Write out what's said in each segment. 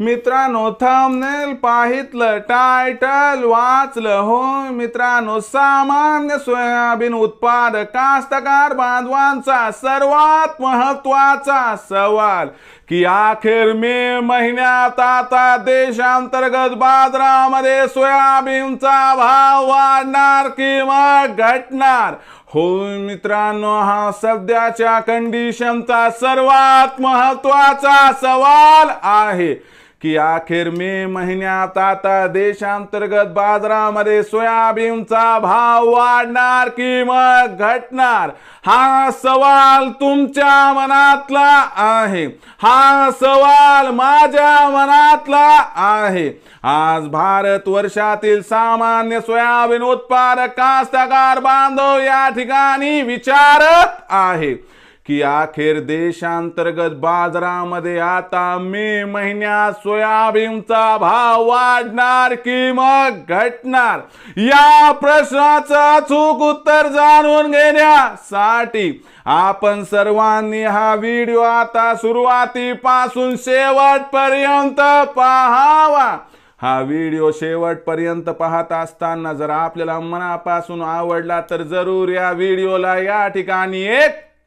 मित्रांनो thumbnail पाहितलं title वाचलं हो मित्रांनो सामान्य सोयाबीन उत्पादक कास्तकार बांधवांचा सर्वात महत्त्वाचा सवाल की अखेर मे महिन्यात आता देशांतर्गत बाजारामध्ये सोयाबीनचा भाव वाढणार किंवा घटणार? हो मित्रांनो हा सध्याच्या कंडिशनचा सर्वात महत्त्वाचा सवाल आहे. की अखेर मे महिन्यात आता देशांतर्गत बाजारामध्ये सोयाबीनचा भाव वाढणार किंवा घटणार? हा सवाल तुमच्या मनातला आहे. हा सवाल माझ्या मनातला आहे. आज भारत वर्षातील सामान्य सोयाबीन उत्पादक कास्तकार बांधव या ठिकाणी विचारत आहे. की अखेर देशांतर्गत बाजारामध्ये आता मे महिन्यात सोयाबीनचा भाव वाढणार की मग घटणार? या प्रश्नाचं अचूक उत्तर जाणून घेण्यासाठी आपण सर्वांनी हा व्हिडिओ आता सुरुवातीपासून शेवटपर्यंत पाहावा. हा व्हिडिओ शेवटपर्यंत पाहत असताना जर आपल्याला मनापासून आवडला तर जरूर या व्हिडिओला या ठिकाणी एक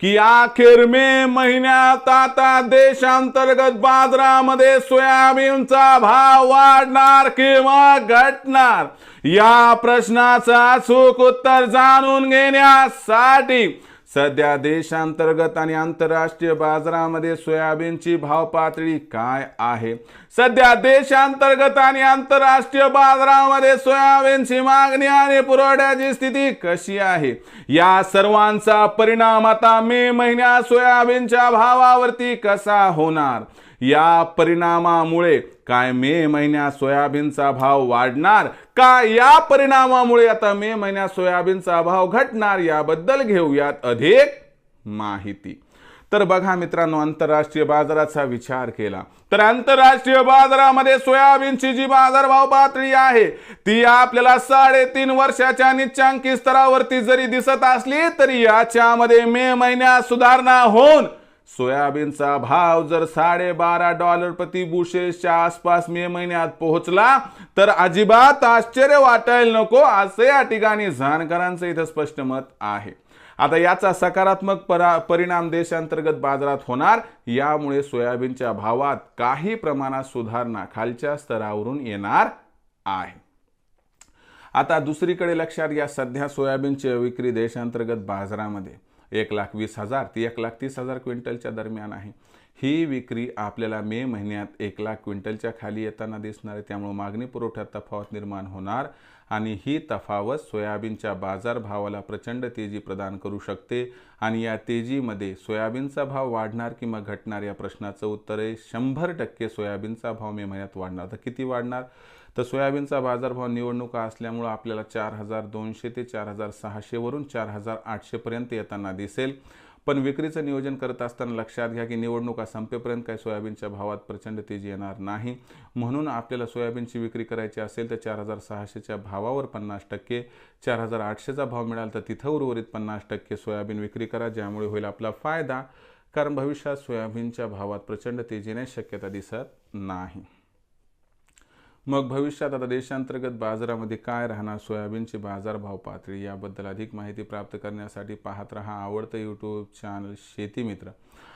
की अखेर मे महिन्यात आता देशांतर्गत बाजारामध्ये सोयाबीनचा भाव वाढणार किंवा घटणार? या प्रश्नाचं अचूक उत्तर जाणून घेण्यासाठी सध्या देशांतर्गत आणि आंतरराष्ट्रीय बाजारामध्ये सोयाबीनची भाव पातळी काय आहे? सध्या देशांतर्गत आणि आंतरराष्ट्रीय बाजारामध्ये सोयाबीनची मागणी आणि पुरवठ्याची स्थिती कशी आहे? या सर्वांचा परिणाम आता मे महिन्यात सोयाबीनच्या भावावरती कसा होणार? या परिणामामुळे काय मे महिन्यात सोयाबीनचा भाव वाढणार? का या परिणामामुळे आता मे महिन्यात सोयाबीनचा भाव घटणार? याबद्दल घेऊयात अधिक माहिती. तर बघा मित्रांनो आंतरराष्ट्रीय बाजाराचा विचार केला. तर आंतरराष्ट्रीय बाजारामध्ये सोयाबीनची जी बाजारभाव पातळी आहे ती आपल्याला साडेतीन वर्षाच्या निच्चांकी स्तरावरती जरी दिसत असली तरी याच्यामध्ये मे महिन्यात सुधारणा होऊन सोयाबीनचा भाव जर साडेबारा डॉलर प्रति बुशेसच्या आसपास मे महिन्यात पोहोचला तर अजिबात आश्चर्य वाटायला नको असं या ठिकाणी जाणकारांचं इथं स्पष्ट मत आहे. आता याचा सकारात्मक परा परिणाम देशांतर्गत बाजारात होणार यामुळे सोयाबीनच्या भावात काही प्रमाणात सुधारणा खालच्या स्तरावरून येणार आहे. आता दुसरीकडे लक्षात घ्या सध्या सोयाबीनची विक्री देशांतर्गत बाजारामध्ये. एक लाख वीस हजार ती एक लाख तीस हजार क्विंटलच्या दरम्यान आहे. ही विक्री आपल्याला मे महिन्यात एक लाख क्विंटलच्या खाली येताना दिसणार आहे. त्यामुळे मागणी पुरवठ्यात तफावत निर्माण होणार. आणि ही तफावत सोयाबीनच्या बाजारभावाला प्रचंड तेजी प्रदान करू शकते आणि या तेजीमध्ये सोयाबीनचा भाव वाढणार किंवा घटणार या प्रश्नाचं उत्तर आहे. शंभर टक्के सोयाबीनचा भाव मे महिन्यात वाढणार. तर किती वाढणार? तर सोयाबीनचा बाजारभाव निवडणुका असल्यामुळं आपल्याला चार हजार दोनशे ते चार हजार सहाशेवरून चार हजार आठशेपर्यंत येताना दिसेल. पण विक्रीचं नियोजन करत असताना लक्षात घ्या की निवडणुका संपेपर्यंत काही सोयाबीनच्या भावात प्रचंड तेजी येणार नाही. म्हणून आपल्याला सोयाबीनची विक्री करायची असेल तर चार हजार सहाशेच्या भावावर पन्नास टक्के चार हजार आठशेचा भाव मिळाला तर तिथं उर्वरित पन्नास टक्के सोयाबीन विक्री करा ज्यामुळे होईल आपला फायदा. कारण भविष्यात सोयाबीनच्या भावात प्रचंड तेजीने शक्यता दिसत नाही. मग भविष्यात आता देशांतर्गत बाजारामध्ये काय राहणार? सोयाबीनची बाजारभाव पातळी याबद्दल अधिक माहिती प्राप्त करण्यासाठी पाहत रहा आवडतं यूट्यूब चॅनल शेती मित्र.